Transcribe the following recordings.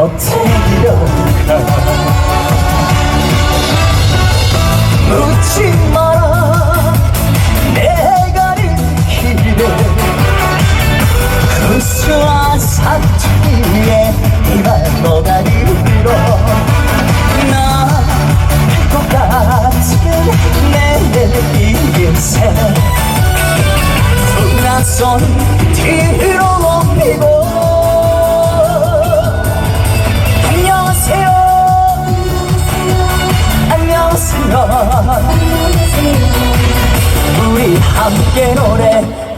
며칠이려가 묻지 마라 내가 는 길에 구수한 사투리에 이만 너가 이르러 나할것 같은 내 인생 소리 뒤로 옮기고 우리 함께 노래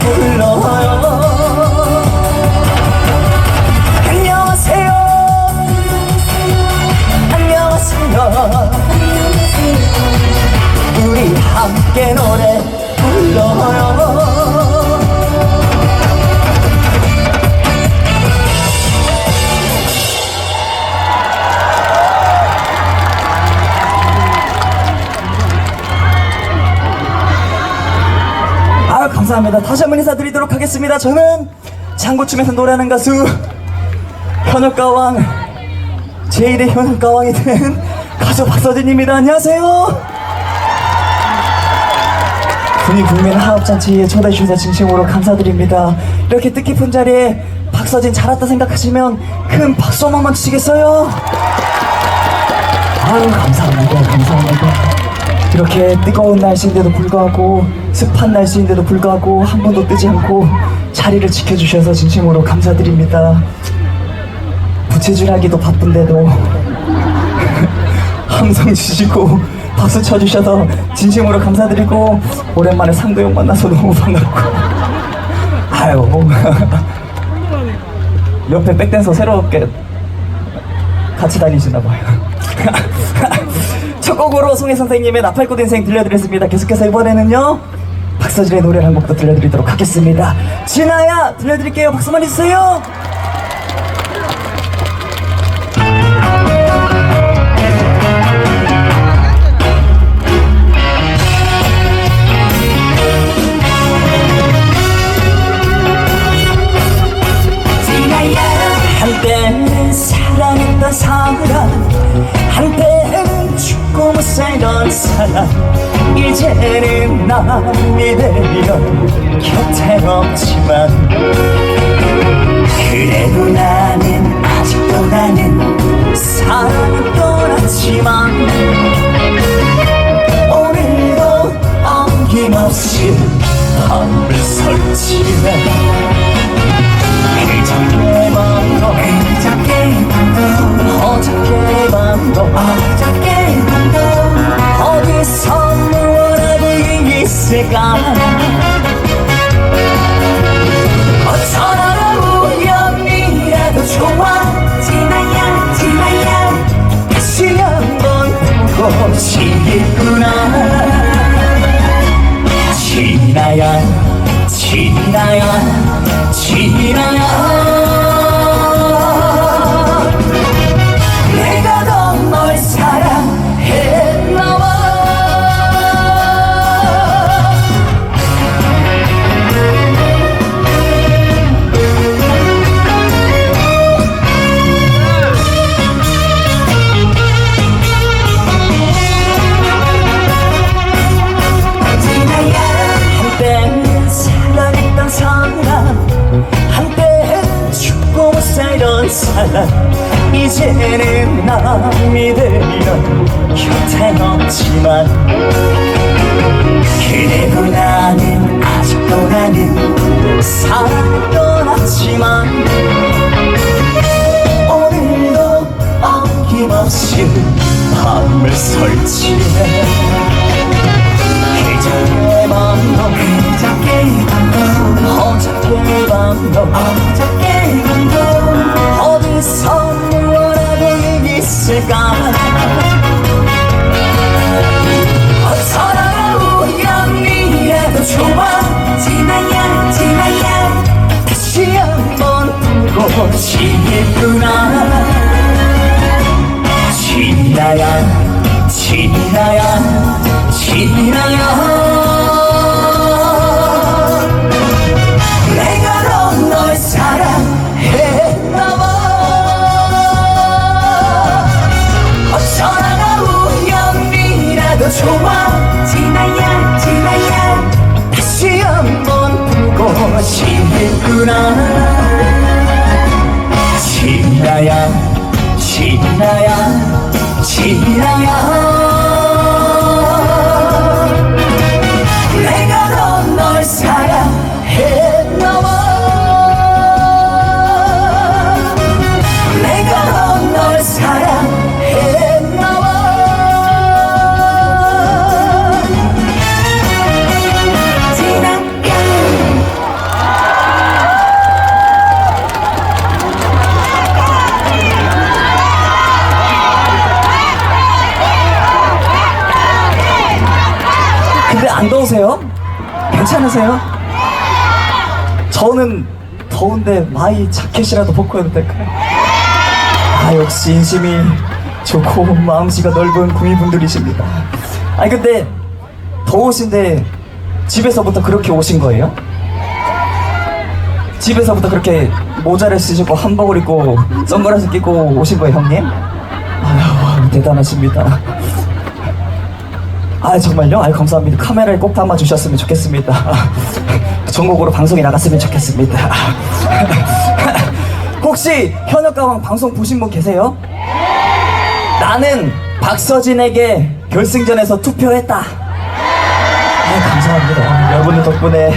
감사합니다. 다시 한 번 인사드리도록 하겠습니다. 저는 장구춤에서 노래하는 가수 현역가왕 제1의 현역가왕이 된 가수 박서진입니다. 안녕하세요. 군인 국민 하업잔치에 초대해 주셔서 진심으로 감사드립니다. 이렇게 뜻깊은 자리에 박서진 잘 왔다 생각하시면 큰 박수 한 번만 치시겠어요? 아유 감사합니다 감사합니다 이렇게 뜨거운 날씨인데도 불구하고 습한 날씨인데도 불구하고 한 번도 뜨지 않고 자리를 지켜주셔서 진심으로 감사드립니다 부채질하기도 바쁜데도 함성 주시고 박수 쳐주셔서 진심으로 감사드리고 오랜만에 상도 형 만나서 너무 반갑고 아유 옆에 백댄서 새롭게 같이 다니시나 봐요. 첫 곡으로 송혜 선생님의 나팔꽃 인생 들려드렸습니다. 계속해서 이번에는요 박서진의 노래를 한 곡도 들려드리도록 하겠습니다. 진아야 들려드릴게요. 박수 많이 주세요. 곁에 나야 지나야 지나야. 내가 더널 사랑했나 봐. 어쩌다가 우연이라도 좋아. 지나야 지나야. 다시 한번 보고 싶구나. 지나야 지나야 지나야 마이 자켓이라도 벗고 해도 될까요? 아 역시 인심이 좋고 마음씨가 넓은 구미분들이십니다 아니 근데 더우신데 집에서부터 그렇게 오신 거예요? 집에서부터 그렇게 모자를 쓰시고 한복을 입고 선글라스 끼고 오신 거예요 형님? 아유 대단하십니다 아 정말요? 아유 감사합니다. 카메라에 꼭 담아 주셨으면 좋겠습니다. 전국으로 방송이 나갔으면 좋겠습니다. 혹시 현역가왕 방송 보신 분 계세요? 나는 박서진에게 결승전에서 투표했다. 아 감사합니다. 여러분들 덕분에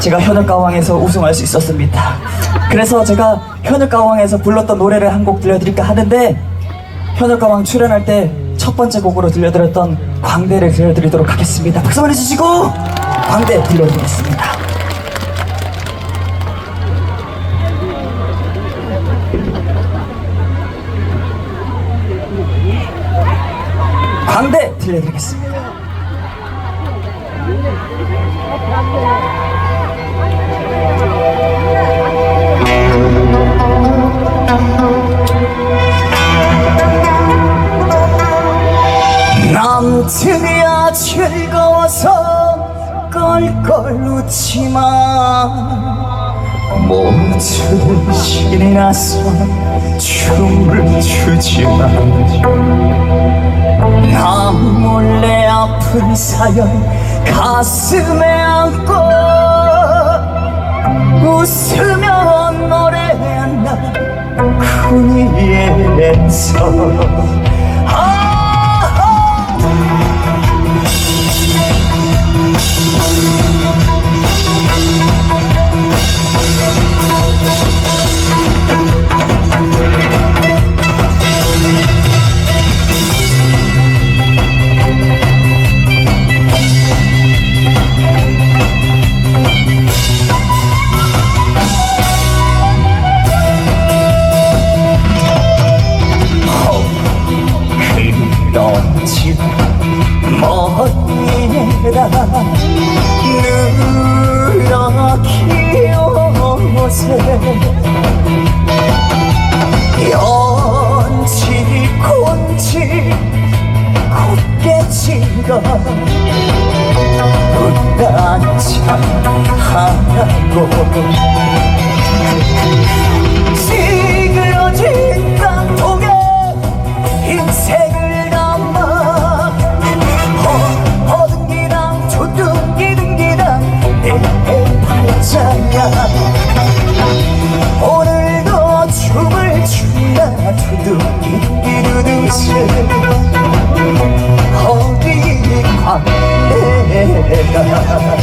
제가 현역가왕에서 우승할 수 있었습니다. 그래서 제가 현역가왕에서 불렀던 노래를 한 곡 들려드릴까 하는데 현역가왕 출연할 때 첫 번째 곡으로 들려드렸던 광대를 들려드리도록 하겠습니다. 박수 보내주시고 광대 들려드리겠습니다. 광대 들려드리겠습니다. 남들이야 즐거워서 껄껄 웃지만 모두들 신이 나서 춤을 추지만 나 몰래 아픈 사연 가슴에 안고 웃으며 노래한다 그 위에서 분단참 하고. 찌그러진 땅통에 인생을 담아. 어, 어둥기랑 조둥기 둥기랑 내 팔자야. 오늘도 춤을 춘다 두둥기 둥기 두둥 Gracias.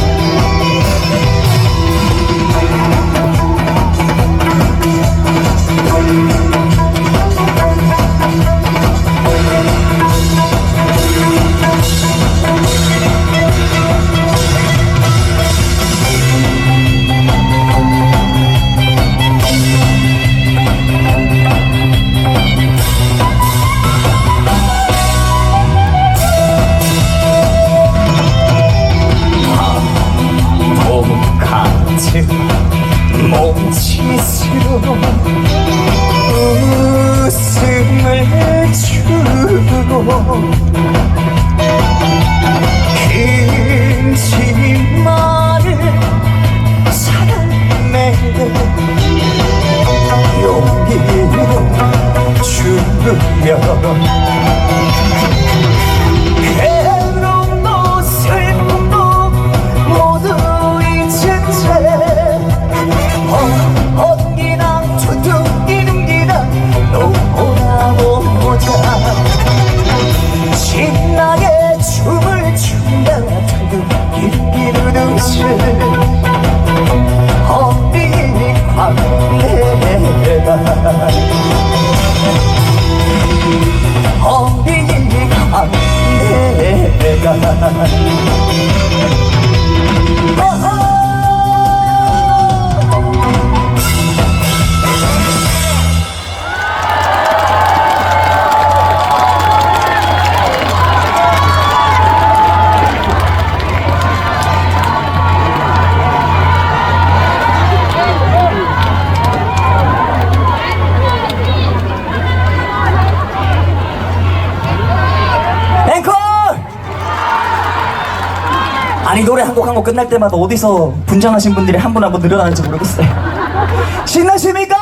노래 한 곡 한 곡 끝날 때마다 어디서 분장하신 분들이 한 분 한 분 늘어나는지 모르겠어요 신나십니까?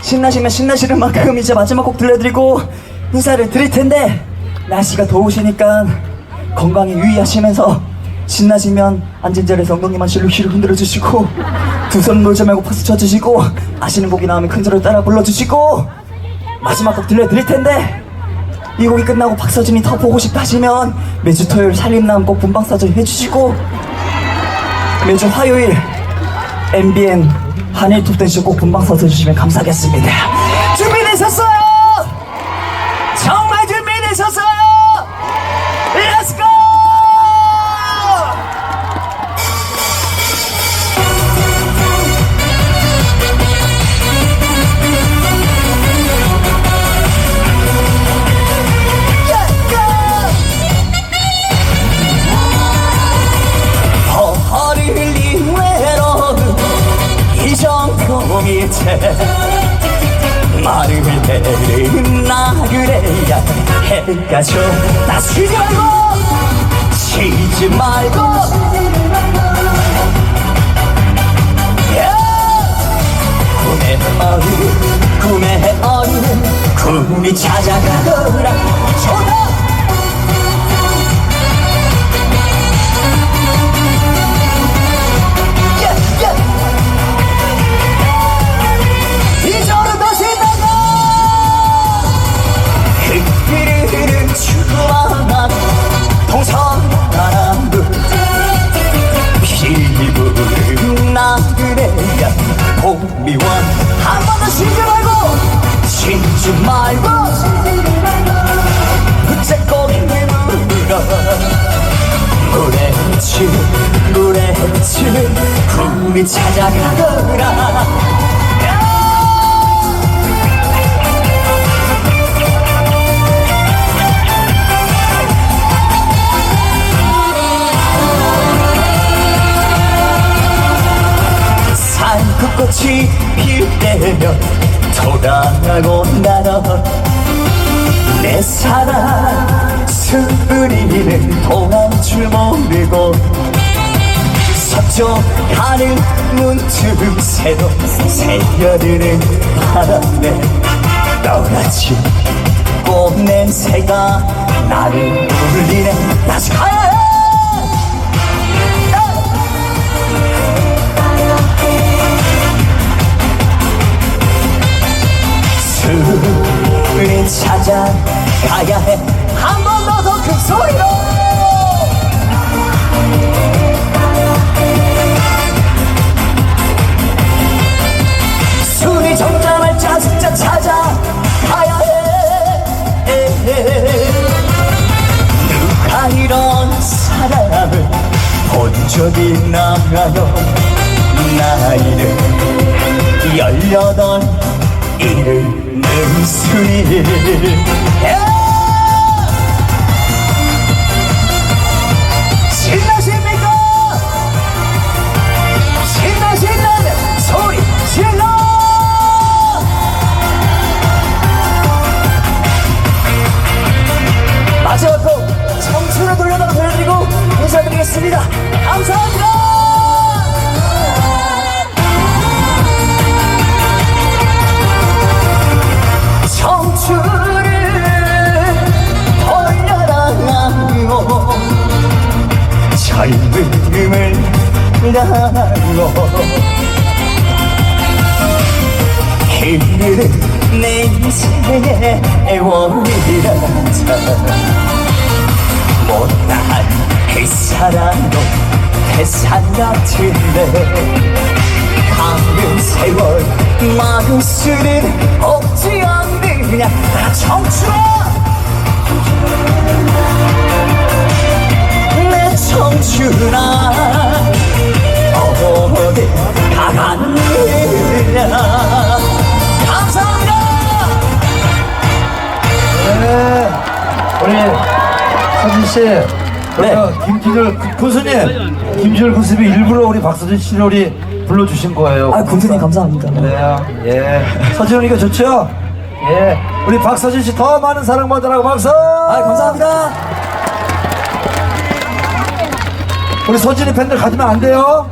신나시면 신나시는 만큼 이제 마지막 곡 들려드리고 인사를 드릴 텐데 날씨가 더우시니까 건강에 유의하시면서 신나시면 앉은 자리에서 엉덩이만 실룩실룩 흔들어 주시고 두 손 놀지 말고 박수 쳐주시고 아시는 곡이 나오면 큰 소리로 따라 불러주시고 마지막 곡 들려드릴 텐데 이 곡이 끝나고 박서준이 더 보고 싶다 하시면 매주 토요일 살림남 꼭 본방사전 해주시고 매주 화요일 MBN 한일 톱댄쇼 꼭 본방사전 해주시면 감사하겠습니다. 준비되셨어 해 찾아가거라 산끝꽃이 필 때면 돌아가고 나는 내 사랑 스리는 동안 줄 모르고 서쪽하는 문틈 새로 새겨드는 바람에 떠나지. 꽃냄새가 나를 울리네. 다시 가야 해 술을 찾아 가야 해. 한 번 더 더 큰 소리로 본적 있나요. 나이는 열여덟 이르는 순이 인사드리겠습니다. 감사합니다. 젊음을 나고 흐르는 내 인생의 애월이라자 못난 햇사랑도 태산 같은데 가는 세월 막을 수는 없지 않느냐 아, 청춘아! 내 청춘아! 어디 가갔느냐 감사합니다! 네, 우리 서진 씨, 네. 네. 김진열 군수님, 김진열 군수님이 일부러 우리 박서진 씨를 불러주신 거예요. 아 군수님 감사합니다 그래요. 예. 서진 우리가 좋죠? 예. 우리 박서진 씨더 많은 사랑 받으라고 박수! 아 감사합니다 우리 서진이 팬들 가지면 안 돼요.